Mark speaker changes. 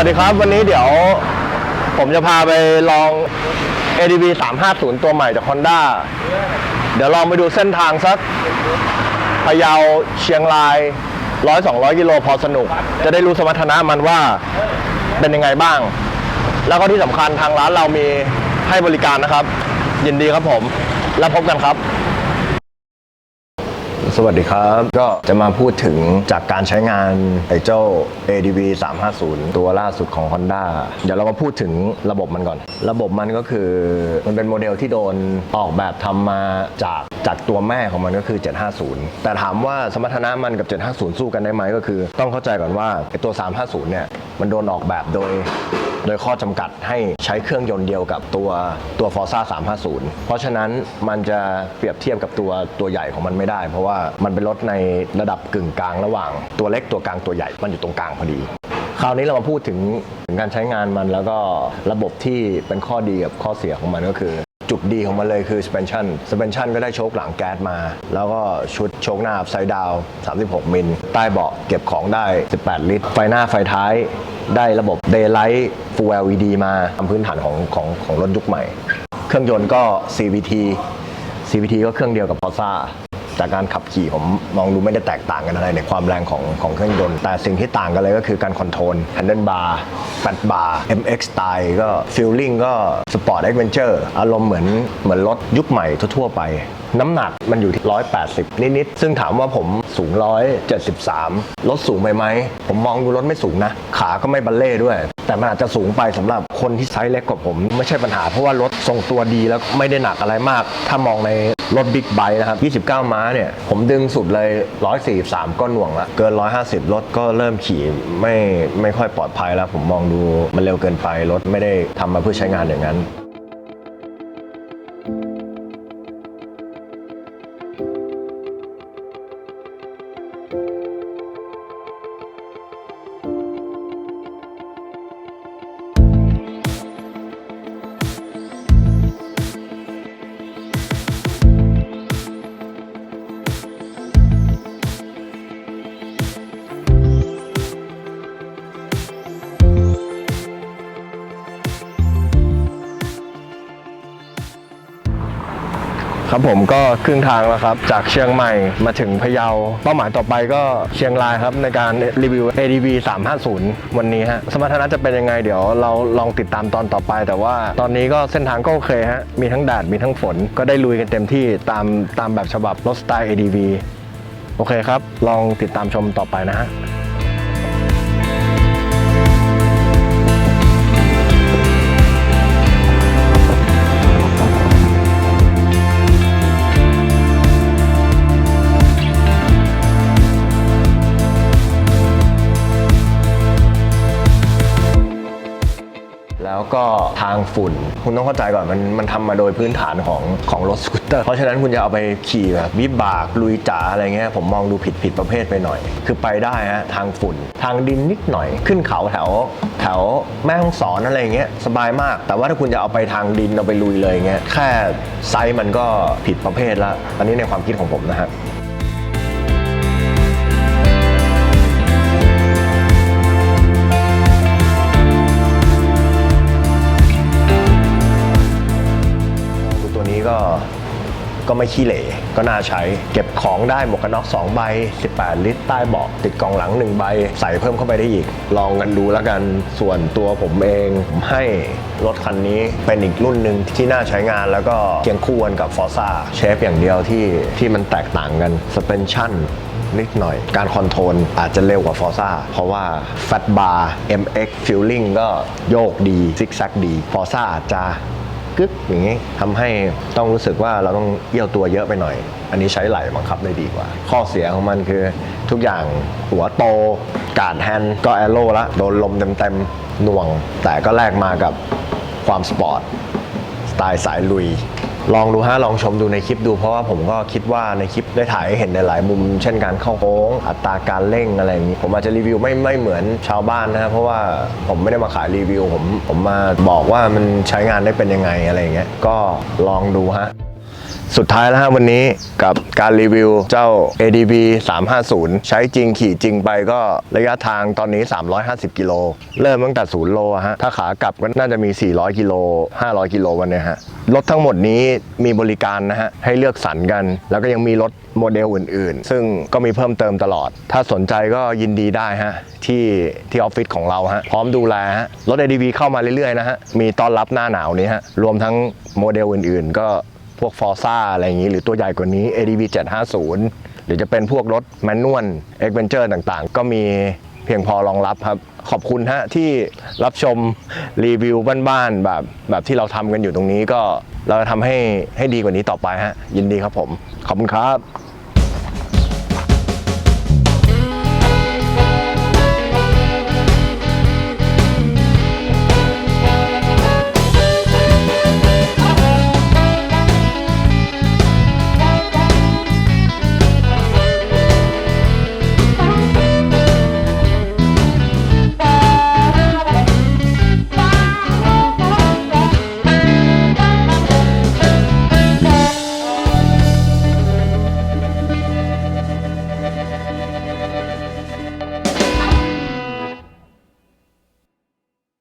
Speaker 1: วัสดีครับ วันนี้เดี๋ยวผมจะพาไปลอง ADV 350 ตัวใหม่จาก Honda เดี๋ยวลองไปดูเส้นทางสักพะเยาเชียงราย 100-200 กิโลพอสนุก จะได้รู้สมรรถนะมันว่าเป็นยังไงบ้าง แล้วก็ที่สำคัญทางร้านเรามีให้บริการนะครับ ยินดีครับผม แล้วพบกันครับ สวัสดีครับ ก็จะมาพูดถึงจากการใช้งานไอ้เจ้า ADV 350 ตัวล่าสุดของ Honda เดี๋ยวเรามาพูดถึงระบบมันก่อน ระบบมันก็คือมันเป็นโมเดลที่โดนออกแบบทำมาจากจากตัวแม่ของมันก็คือ 750 แต่ถามว่าสมรรถนะมันกับ 750 สู้กันได้ไหมก็คือ ต้องเข้าใจก่อนว่าไอ้ตัว 350 เนี่ย มันโดนออกแบบโดย โดยข้อจำกัดให้ใช้เครื่องยนต์เดียวกับตัวตัว Forza 350 เพราะฉะนั้นมันจะเปรียบเทียบกับตัวตัวใหญ่ของมันไม่ได้ เพราะว่ามันเป็นรถในระดับกึ่งกลางระหว่าง ตัวเล็กตัวกลางตัวใหญ่มันอยู่ตรงกลางพอดีคราวนี้เรามาพูดถึงถึงการใช้งานมันแล้วก็ระบบที่เป็นข้อดีกับข้อเสียของมันก็คือ จุดดีของมันเลยคือ suspension suspension ก็ได้โชคหลังแก๊สมา แล้วก็ชุดโชคหน้าไซด์ดาว 36 มิล ใต้เบาะเก็บของได้ 18 ลิตร ไฟหน้าไฟท้ายได้ระบบ daylight full LED มาทำพื้นฐานของของของรถยุคใหม่ เครื่องยนต์ก็ CVT CVT ก็เครื่องเดียวกับ Forza จากการขับขี่ผมมองดูไม่ได้แตกต่างกันอะไรในความแรงของของเครื่องยนต์ แต่สิ่งที่ต่างกันเลยก็คือการคอนโทรล handle bar fat bar MX สไตล์ก็ฟิลลิ่งก็สปอร์ตแอดเวนเจอร์อารมณ์เหมือนเหมือนรถยุคใหม่ทั่วๆไปน้ำหนักมันอยู่ที่ 180 นิดๆ ซึ่งถามว่าผมสูง 173 รถสูงไปไหม ผมมองดูรถไม่สูงนะ ขาก็ไม่บัลเล่ด้วย แต่มันอาจจะสูงไปสำหรับคนที่ไซส์เล็กกว่าผม ไม่ใช่ปัญหาเพราะว่ารถทรงตัวดีแล้วไม่ได้หนักอะไรมาก ถ้ามองในรถบิ๊กไบค์นะครับ 29 ม้าเนี่ย ผมดึงสุดเลย 143ก็หน่วงละ เกิน 150 รถก็เริ่มขี่ไม่ไม่ค่อยปลอดภัยแล้ว ผมมองดูมันเร็วเกินไป รถไม่ได้ทำมาเพื่อใช้งานอย่างนั้น ครับผมก็ครึ่งทางแล้วครับ จากเชียงใหม่มาถึงพะเยา เป้าหมายต่อไปก็เชียงรายครับในการรีวิว ADV 350 วันนี้ฮะสมรรถนะจะเป็นยังไงเดี๋ยวเราลองติดตามตอนต่อไป แต่ว่าตอนนี้ก็เส้นทางก็โอเคฮะมีทั้งแดดมีทั้งฝนก็ได้ลุยกันเต็มที่ตามตามแบบฉบับรถสไตล์ ADV โอเคครับ ลองติดตามชมต่อไปนะฮะ ก็ทางฝุ่น คุณต้องเข้าใจก่อนมันมันทำมาโดยพื้นฐานของของรถสกูตเตอร์ เพราะฉะนั้นคุณจะเอาไปขี่แบบวิบากลุยจ๋าอะไรเงี้ยผมมองดูผิดผิดประเภทไปหน่อย คือไปได้ฮะทางฝุ่น ทางดินนิดหน่อยขึ้นเขาแถวแถวแม่ฮ่องสอนอะไรเงี้ยสบายมาก แต่ว่าถ้าคุณจะเอาไปทางดินเอาไปลุยเลยเงี้ยแค่ไซส์มันก็ผิดประเภทละอันนี้ในความคิดของผมนะฮะดู ก็ไม่ขี้เหร่ก็น่าใช้ เก็บของได้หมวกกันน็อก2ใบ 18 ลิตร ใต้เบาะติดกล่องหลัง 1 ใบ ใส่เพิ่มเข้าไปได้อีก ลองกันดูแล้วกันส่วนตัวผมเองผมให้รถคันนี้เป็นอีกรุ่นหนึ่งที่น่าใช้งานแล้วก็เคียงคู่กันกับ Forza เชฟอย่างเดียวที่ที่มันแตกต่างกัน suspension นิดหน่อย การคอนโทรลอาจจะเร็วกว่า Forza เพราะว่า Fat Bar MX Feeling ก็โยกดีซิกแซกดี Forza อาจจะ กึกอย่างนี้ทำให้ต้องรู้สึกว่าเราต้องเอี้ยวตัวเยอะไปหน่อย อันนี้ใช้ไหล่บังคับได้ดีกว่า ข้อเสียของมันคือทุกอย่างหัวโตการแฮนด์ก็แอโร่ละโดนลมเต็มๆหน่วง แต่ก็แลกมากับความสปอร์ตสไตล์สายลุย ลองดูฮะลองชมดูในคลิปดู เพราะว่าผมก็คิดว่าในคลิปได้ถ่ายให้เห็นในหลายมุม เช่นการเข้าโค้ง อัตราการเร่งอะไรอย่างนี้ ผมอาจจะรีวิวไม่ไม่เหมือนชาวบ้านนะครับเพราะว่าผมไม่ได้มาขายรีวิว ผมผมมาบอกว่ามันใช้งานได้เป็นยังไงอะไรอย่างเงี้ยก็ลองดูฮะ สุดท้ายแล้วฮะวันนี้กับการรีวิวเจ้า ADV 350 ใช้จริงขี่จริงไปก็ระยะทางตอนนี้ 350 กิโล เริ่มตั้งแต่ศูนย์โลฮะ ถ้าขากลับก็น่าจะมี 400 กิโล 500 กิโลวันนี้ฮะ รถทั้งหมดนี้มีบริการนะฮะ ให้เลือกสรรกัน แล้วก็ยังมีรถโมเดลอื่นๆ ซึ่งก็มีเพิ่มเติมตลอด ถ้าสนใจก็ยินดีได้ฮะ ที่ที่ออฟฟิศของเราฮะ พร้อมดูแลฮะ รถ ADV เข้ามาเรื่อยๆนะฮะ มีต้อนรับหน้าหนาวนี้ฮะ รวมทั้งโมเดลอื่นๆ ก็ พวกฟอร์ซ่าอะไรอย่างนี้หรือตัวใหญ่กว่านี้ ADV 750 หรือจะเป็นพวกรถแมนนวลเอ็กเวนเจอร์ต่างๆ ก็มีเพียงพอรองรับครับ ขอบคุณฮะที่รับชมรีวิวบ้านๆแบบแบบที่เราทำกันอยู่ตรงนี้ก็เราจะทำให้ให้ดีกว่านี้ต่อไปฮะยินดีครับผม ขอบคุณครับ